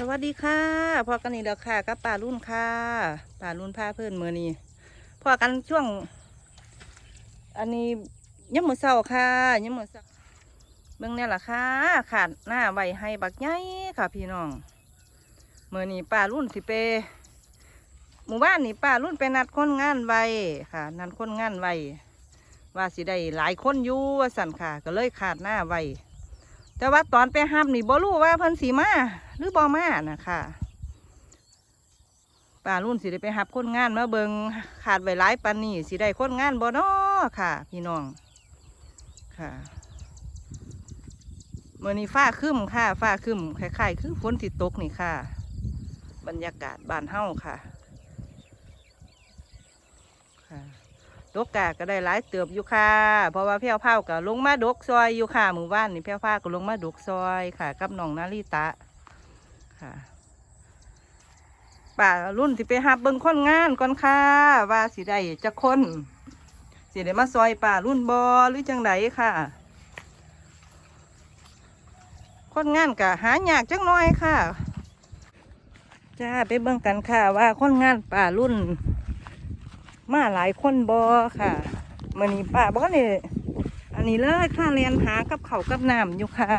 สวัสดีค่ะพอกันนี่แล้วค่ะกับป่ารุ่นค่ะป่ารุ่นพาเพื่อนมือนี้พอกันช่วง อันนี้ยังมือเศร้าค่ะยังมือเศร้าเบื้องเนี่ยแหละค่ะ ขาดหน้าไว้ให้บักใหญ่ค่ะ พี่น้องมือนี้ป่ารุ่นสิไปหมู่บ้านนี่ป่ารุ่นไปนัดคนงานไว้ค่ะ นัดคนงานไว้ว่าสิได้หลายคนอยู่ว่าสั่นค่ะ ก็เลยขาดหน้าไว้แต่ว่าตอนไปห้ามนี่บ่รู้ว่าเพิ่นสีมา หรือบ่มานะคะป้ารุ่นสิได้ไปหับคนงานมาเบิงขาดไว้หลายปันนี่สิได้คนงานบ่น้อค่ะ พี่น้องค่ะเมื่อนี้ฟ้าคึ้มค่ะฟ้าคึ้มคล้ายๆคือฝนสิดตกนี่ค่ะ บรรยากาศบ้านเฮาค่ะค่ะดกกาก็ได้หลายเติบอยู่ค่ะ เพราะว่าเพี้ยวเผาก็ลงมาดกซอยอยู่ค่ะหมู่บ้านนี่เพี้ยวเผาก็ลงมาดกซอยค่ะ กับน้องนาริตะ ค่ะป่ารุ่นที่ไปหับเบิ่งคนงานก่อนค่ะว่าสิได้จะคนสิได้มาซอยป่ารุ่นบอหรือจังไดค่ะ คนงานก็หายากจังน้อยค่ะจ้าไปเบิ่งกันค่ะ ว่าคนงานป่ารุ่น มาหลายคนบอค่ะมื่อนี้ป้าบอกนี่อันนี้เลยค่ะเรียนหากับเขากับน้ำอยู่ค่ะ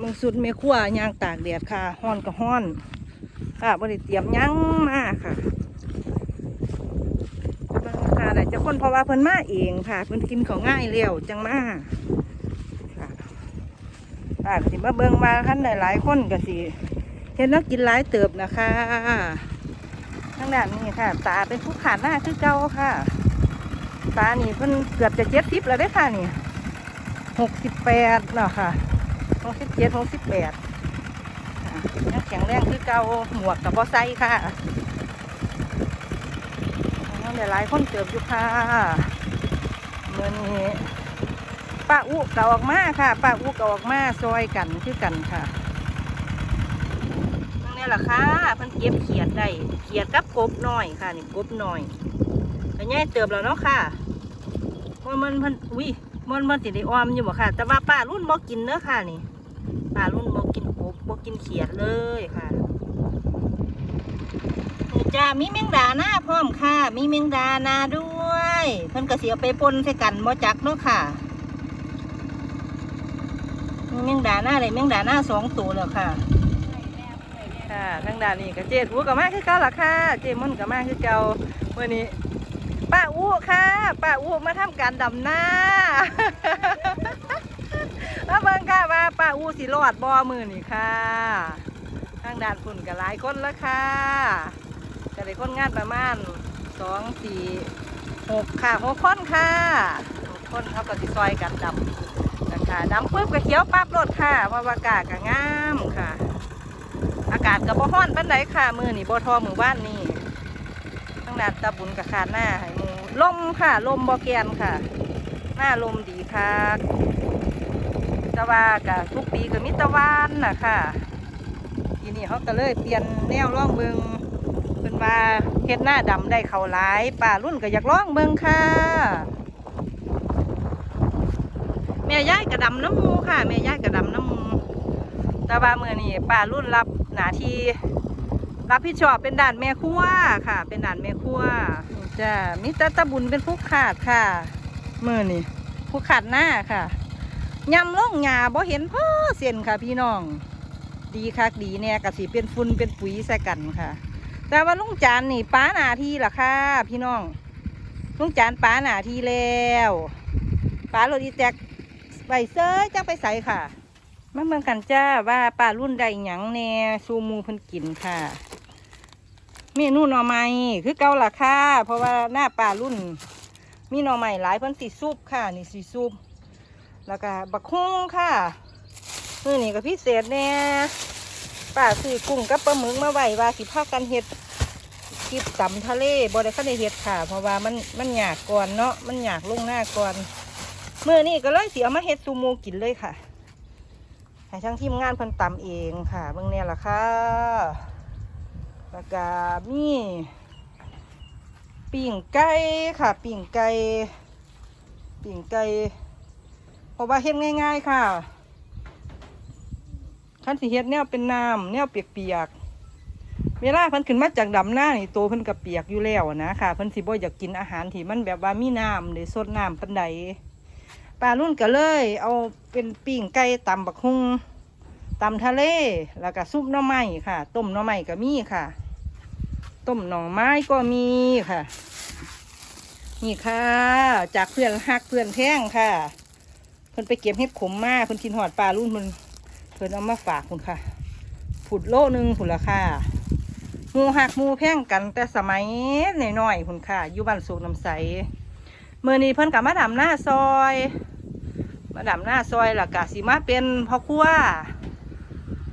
มึงสุดเมฆัวยางตากแดดค่ะห้อนก็ห้อน ค่ะบริเตรียมยังมาค่ะค่ะแต่จะคนเพราะว่าเพิ่นมาเองค่ะเพิ่นกินของง่ายเร็วจังมาค่ะสิมาเบิ่งมาขั้นหลายๆคนก็สิเห็นแล้วกินหลายเติบนะคะทางด้านนี้ค่ะ ตาเป็นผู้ขาดหน้าคือเก่าค่ะ ตานี่เพิ่นเกือบจะเจ็ดสิบแล้วได้ค่ะนี่หกสิบแปดเนาะค่ะ หกสิบเจ็ดหกสิบแปดยังแข็งแรงคือเก่าหมวกกับบอไซค่ะยังหลายคนเติบอยู่ค่ะเมื่อนี้ป้าอุเก่าออกมาค่ะป้าอุเก่าออกมาซอยกันคือกันค่ะตรงนี้แหละค่ะเพิ่นเก็บเขียดได้เขียดกับกบหน้อยค่ะนี่กบหน้อยก็ใหญ่เติบแล้วเนาะค่ะมันมันมันอุ้ยมันมันติได้ออมอยู่บ่ค่ะ แต่ว่าป้ารุ่นบ่กินเนื้อะค่ะนี่ารุ่นบ่กินกบบกินเขียดเลยค่ะนี่จ้ามีแมงดาหน้าพร้อมค่ะ มีแมงดานาด้วย เพิ่นก็เสียไปปนใส่กันบ่จักเนาะค่ะมีแมงดาหน้าเลยแมงดาหน้าสองตัวแล้วค่ะค่ะทางด้านนี้ก็เจ๊อูกับมาคือเก่าล่ะค่ะ เจมุ่นกับมาคือเก่าเมื่อนี้ป้าอูค่ะป้าอูมาทำการดำหน้า มาเบิ่งค่ะว่าป้าอูสิรอดบ่มือนี่ค่ะ ทางด้านฝุ่นก็หลายคนแล้วค่ะจะได้คนงานประมาณสองสี่หกค่ะหกคนค่ะหกคนเขาก็สิซอยกันดำนะคะดำปุ๊บก็เขียวปั๊บรถค่ะเพราะว่าอากาศก็งามค่ะ อากาศกับบ่ฮ้อนปานใดค่ะ มือนี่บ่ทอมือบ้านนี่ทั้งด้านตะบุญกับขาดหน้าให้มูลมค่ะลมบ่แกนค่ะ หน้าลมดีค่ะ แตะวากับทุกปีก็มีตะวันน่ะค่ะทีนี้เขาก็เลยเปลี่ยนแนวร่องเบิงเป็นว่าเฮ็ดหน้าดำได้เขาหลายป่ารุ่นก็อยากร่องเบิงค่ะแม่ย่ายกระดำน้ำมูค่ะแม่ย่ายกระดำน้ำมูแต่ว่าเมื่อนี้ป้ารุ่นรับหน้าที่รับผิดชอบเป็นด่านแม่ครัวค่ะ เป็นด่านแม่ครัวจ้ามิตรตะบุญเป็นผู้ขาดค่ะเมื่อนี้ผู้ขาดหน้าค่ะ ยำล่องหยาบ่เห็นพ่อเส้นค่ะพี่น้อง ดีคักดีแน่กะสิเป็นฝุ่นเป็นปุ๋ยใส่กันค่ะ แต่ว่าลุงจานนี่ป้าหนาที่ล่ะค่ะ พี่น้องลุงจานป้าหนาที่แล้วป้าโรดีแจกไปเซ้ยจังไปใส่ค่ะมาเมืองกันจ้าว่าป้ารุ่นใดหยังแน่ซูมูเพิ่นกินค่ะเมนูหน่อไม้คือเก่าล่ะค่ะ เพราะว่าหน้าป้ารุ่น มีหน่อไม้หลายเพิ่นสีซุปค่ะ นี่สีซุป แล้วก็บักฮุ้งค่ะมือนี่ก็พิเศษแน่ป้าซื้อกุ้งกับปลาหมึกมาไว้ว่าสิพากันเฮ็ดคลิปตำทะเลบ่ได้คันได้เฮ็ดค่ะ เพราะว่ามันมันยากก่อนเนาะมันยากลงหน้าก่อนมื้อนี้ก็เลยสิเอามาเฮ็ดซูหมูกินเลยค่ะให้ช่างทีมงานเพิ่นตำเองค่ะเบิ่งเนี่ยล่ะค่ะแล้วก็มีปิ่งไก่ค่ะปิ่งไก่ปิ่งไก่ ราะว่าเฮ็ดง่าย ๆ ค่ะขคันสิเฮ็ดแนวเป็นน้ำแนวเปียกๆเวลาเพิ่นขึ้นมาจากดำหน้านี่ตัวเพิ่นก็เปียกอยู่แล้วนะค่ะเพิ่นสิบ่อยากกินอาหารที่มันแบบว่ามีน้ำหรือสดน้ำปานใดปลารุ่นก็เลย เอาเป็นปิ้งไก่ตำบักฮุงตำทะเล แล้วก็ซุปหน่อไม้ค่ะ ต้มหน่อไม้ก็มีค่ะ ต้มหน่อไม้ก็มีค่ะ นี่ค่ะ จากเพื่อนฮักเพื่อนแท่งค่ะ เพิ่นไปเก็บเห็ดขมมาเพิ่นกินหอดปลารุ่นมันเพิ่นเอามาฝากคุณค่ะผุดโลหนึ่งผุดละค่ะหมูหักหมูแพ่งกันแต่สมัยน้อยๆคุณค่ะอยู่บ้านสูงน้ำใสเมื่อนี้เพิ่นกับมาดำหน้าซอย มาดำหน้าซอยหลักกะสิมาเป็นพ่อครัว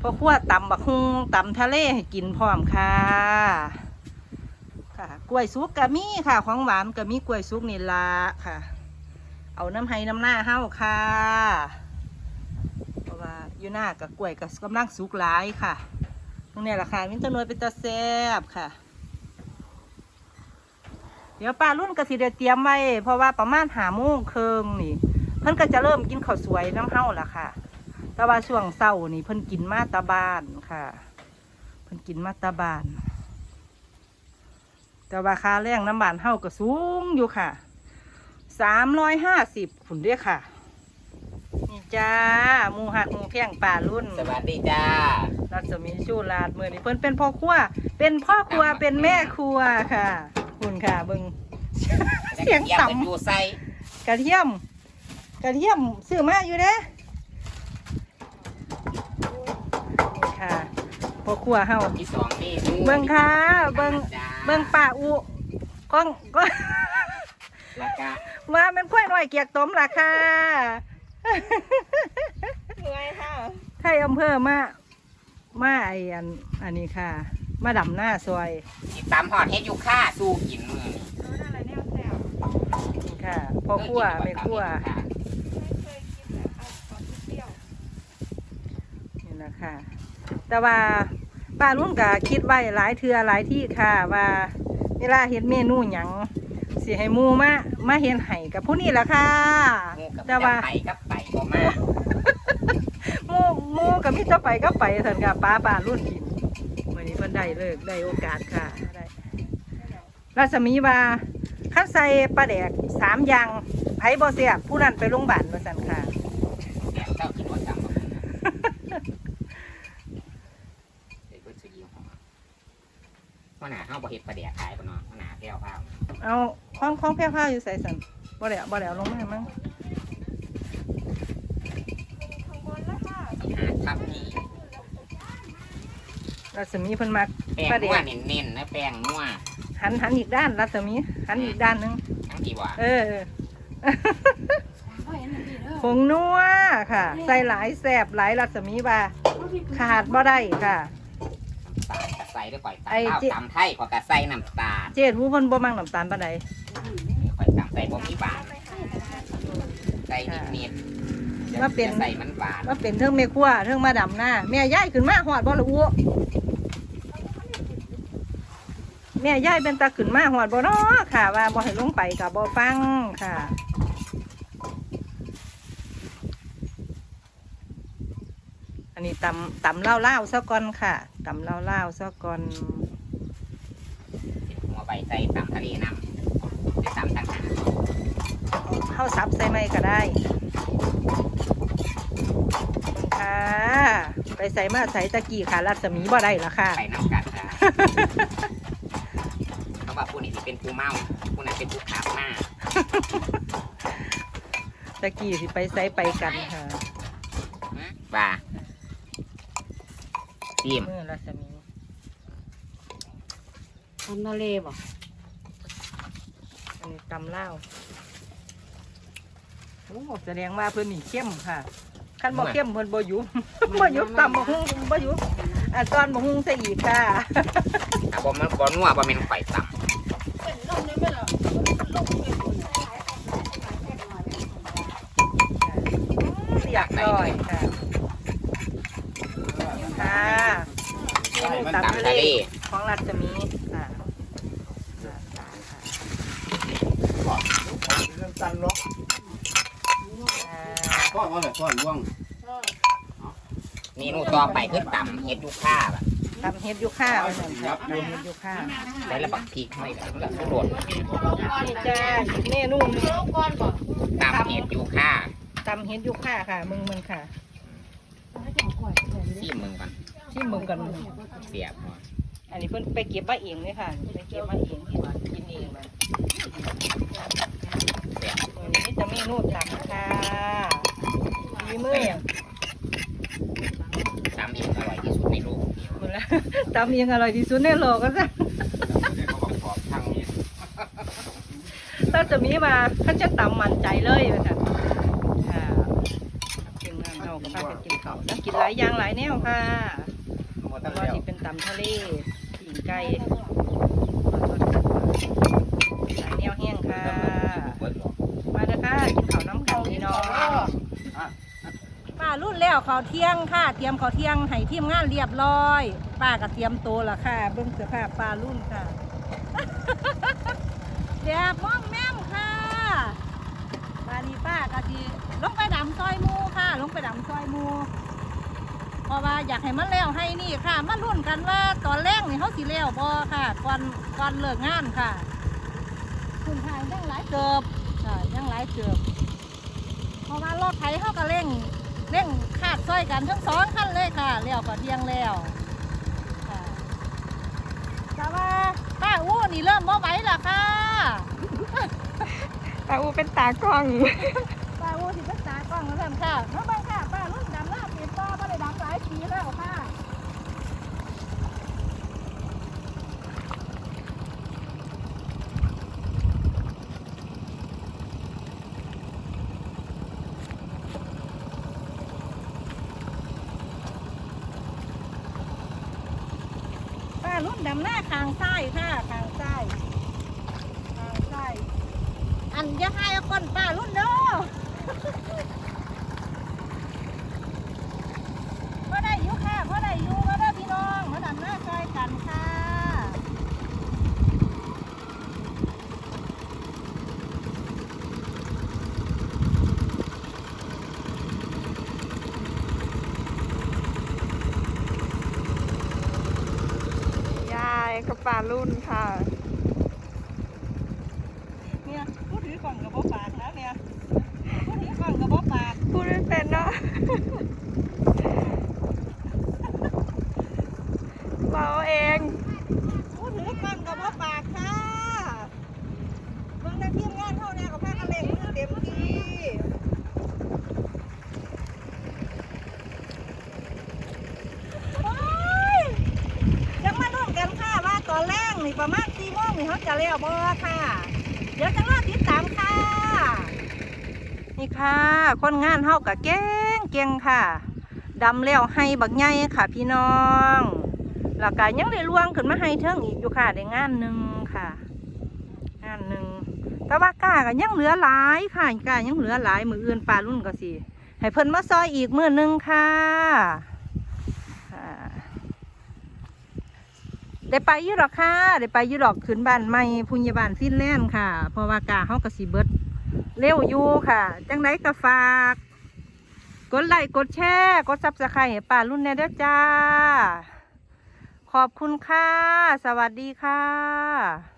พ่อครัวตำบักฮุงตำทะเลให้กินพร้อมค่ะค่ะกล้วยสุกกะมีค่ะ ของหวานกะมีกล้วยสุกนี่ละค่ะ เอาน้ำให้น้ำหน้าเห้าค่ะเพราะว่าอยู่หน้ากับกล้วยกับกำลังสุกหลายค่ะตรงนี้ราคามินตะนวยเป็นตาแซบค่ะ เดี๋ยวป้ารุ่นกระสิเดียเตรียมไว้เพราะว่าประมาณหาโมงเคิงนี่ เพิ่นก็จะเริ่มกินข้าวสวยน้ำเห้าละค่ะ แต่ว่าช่วงเศร้านี่เพิ่นกินมาตาบานค่ะ เพิ่นกินมาตาบานแต่ว่าค่าแรงน้ำบานเฮาก็สูงอยู่ค่ะ สามร้อยห้าสิบขุนเรียกค่ะ นี่จ้าหมูหักหมูเพียงป่ารุ่น สวัสดีจ้า รัศมีชูลาดเมื่อนี้เพิ่นเป็นพ่อครัว เป็นพ่อครัว เป็นแม่ครัวค่ะคุณค่ะเบิงเสียงต่ำกระอยู่ใส่กระเทียม กระเทียมซื้อมาอยู่เด้นี่ค่ะพ่อครัวเฮาที่สองนี่เบิ่งค่ะ เบิ่งจ้าเบิงป่าอุก้องก็แล้วก็ ว่ามันค่อยหน่อยเกียกต้มล่ะค่ะเหนื่อยค่ะไทยอำเภอมา มาไออันอันนี้ค่ะ มาดำหน้าซอยติดตามหอดเฮ็ดอยู่ค่าสู้กินมือเอออะไรแนวแซวนี่ค่ะ พ่อครัวแม่ครัวไม่เคยกินแบบเอาของเปรี้ยวนี่นะค่ะแต่ว่าป้ารุ่นก็คิดไว้หลายเทือหลายที่ค่ะ ว่าเวลาเห็นเมนูหยัง สิให้หมูมามาเห็นไห้กับผู้นี้ละค่ะ หมูกับแต่ว่า ไปกับไปก็มาหมูหมูกับมิจะไปก็ไปเถินกับป้าป้ารุ่นกินวันนี้เพิ่นได้เลิกได้โอกาสค่ะได้รัศมีว่าข้าใส่ปลาแดกสามอย่างไผบ่เสียบผู้นั้นไปโรงพยาบาลมาสั่นค่ะเดี๋ยวเจ้ากินว่าจำบ่เดี๋ยวเพิ่นสิยิงของพ่อหน้าเฮาบ่เฮ็ดปลาแดกขายบ่เนาะพ่อหน้าแก้วข้าวเอา ข้องข้องแพ้ผ้าอยู่ใส่สันบ่ได้เอาบ่ได้เอาลงมามั้งข้างบนแล้วค่ะที่หาครับนี่รัศมีเพิ่นมักแป้งปลาแดนัวกเน้นๆนะแป้งนัวหันหันอีกด้านรัศมีหันอีกด้านหนึง ทั้งที่ว่าเออผงนัวค่ะ ใส่หลายแสบหลายรัศมีว่าขาดบ่ได้ค่ะ น้ำตาลกระใส่ด้วยข่อยตำไอ้ลาวเจ๊ตำไทยข่อยกระใส่น้ำตาลเจดหูเพิ่นบ่มักน้ำตาลปานใด ข่อยตำใส่บ่มีหวานใส่นิดๆว่าเป็น จะใส่มันหวานว่าเป็นเทิงแม่ครัวเทิงมาดำหน้าแม่ย้ายขึ้นมาหอดบ่ละอูแม่ย้ายเป็นตาขึ้นมาหอดบ่เนาะค่ะ ว่าบ่ให้ลงไปกับบ่ฟังค่ะ อันนี้ตำตำเล่าเล่าๆซะก่อนค่ะตำเล่าเล่าๆซะก่อน หัวใบใส่ตำทะเลน้ำจะตำทางหา เข้าซับใส่ไหมก็ได้ค่ะ ไปใส่มาใส่ตะกี้ค่ะรัศมีบ่ได้ละค่ะใส่น้ำกัดค่ะเขาว่าผู้นี้ที่เป็นผู้เมาผู้นั้นเป็นผู้ขับมาตะกี้สิไปใส่ไปกันค่ะว่าทีมมือรัศมีทำทะเลบ่อันนี้ตำเล่า โอ้แสดงว่าเพิ่นนี่เข้มค่ะขั้นบ่เข้มเพิ่นบ่อยู่ บ่อยู่ตำบ่ฮุ้งบ่อยู่อะตอนบ่ฮุ้งใส่อีกค่ะถ้าบ่มันบ่นัวบ่แม่นข่อยตเป็นลมได้ไหมล่ะลมเป็นคนเรียบร้อยค่ะค่ะเมนูำตำตำทะทะเลเลของรัศมีค่ะเรื่องตันเนาะอ่า ก้อนว่าแบบก้อนว่างเมนูต่อไปคือตำเห็ดยูค่าแบบตำเฮ็ดยูค่าเอาหน่อยค่ะตำเฮ็ดยูค่าใส่ระบักพริกไม่แบบแบบสุดนี่จ้าอีกเมนูหนึงลงก่อนบ่ตำเห็ดยูค่าตำเฮ็ดยูค่าค่ะ มึงมึงค่ะซีมึงก่อนที่มึงกันเสียบหน่อยอันนี้เพิ่นไปเก็บมาเองเลยค่ะไปเก็บมาเองกินเองมาเสียบวันนี้จะเมนูตำค่ะ มีมือตำเองอร่อยที่สุดในโลกหมดแล้วตำเองอร่อยที่สุดในโลกก็จ้ะถ้าจะมีมาเขาจะตำมันใจเลยว่าค่ะค่ะกินงานเราก็พากันกินเขาวแล้วกินหลายอย่างหลายแนวค่ะแต่ว่าที่เป็นตำทะเลปีงไก่หลายแนวแห้งค่ะ มาเด้อค่ะกินข้าวน้ำกันพี่น้องป้ารุ่นแล้ว ข้าวเที่ยงค่ะ เตรียมข้าวเที่ยงให้ทีมงานเรียบร้อย ป้าก็เตรียมโตวและค่ะ เบิ่งเสื้อผ้าป้ารุ่นค่ะ เดี๋ยวม่อมแม่มค่ะป้านี่ป้าก็สิลงไปดำซอยหมูค่ะ ลงไปดำซอยหมูเพราะว่าอยากให้มันแล้วให้นี่ค่ะมารุ่นกันว่าตอนแรกนี่เขาสิแล้วบ่ค่ะก่อนก่อนเลิกงานค่ะ คุณทางยังหลายเกือบค่ะยังหลายเกือบเพราะว่ารถไถเขาก็เร่ง เร่งขาดซอยกันทั้งสองคันเลยค่ะเลี้ยวก็เที่ยงแล้วค่ะแต่ว่าป้าอู้นี่เริ่มบ่ไหวและค่ะป้าอูเป็นตากล้อง ป้าอู้ที่เป็นตากล้องแล้วท่านค่ะมาเบิ่งค่ะป้ารุ่นดำหน้าเปลี่ยนป้าไม่ได้ดำหลายปีแล้วค่ะป้ารุ่น ดำหน้าคางซ้ค่ะคางซ้ายคางซ้อันอยังให้คนป้ารุ่นเด้อ ก็ได้อยู่ค่ะก็ได้อยู่ก็ได้พี่น้องมาดำหน้าซอยกันค่ะ ยายกับป่ารุ่นค่ะ เนี่ยผู้ถือกล่องกับบ่ปากนะเนี่ยผู้ถือกล่องกับบ่ปากพูดไม่เป็นเนาะเราเอง ผู้ถือกล่องกับบ่ปากค่ะเบิ่งได้ทีมงานเท่านี้กับพากันเล่นมือเต็มที่โอ้ยยังมาลุ้นกันค่ะว่าตอ นี่ประมาณสี่โมงนี่เขาจะเลี้ยวบ่ค่ะ เดี๋ยวจะรอติดตามค่ะ นี่ค่ะ คนงานเฮากับเก่งเก่งค่ะดำแล้วให้บักใหญ่ค่ะ พี่น้องแล้วก็ยังได้ล่วงขึ้นมาให้เทิงอีกอยู่ค่ะได้งานหนึ่งค่ะ งานหนึ่งแต่ว่ากาก็ยังเหลือหลายค่ะกายังเหลือหลายมืออื่นปลารุ่นก็สิให้เพิ่นมาซอยอีกมือหนึ่งค่ะอ่า ได้ไปยุหรอกค่ะ ได้ไปยุหรอกขึ้นบ้านใหม่พุญญาบานฟินแลนด์ค่ะ เพราะว่ากาเฮากระสีเบิดเร็วอยู่ค่ะ จังไรก็ฝาก กดไลค์กดแชร์กดซับสไครต์ให้ป่ารุ่นแน่เด้อจ้า ขอบคุณค่ะ สวัสดีค่ะ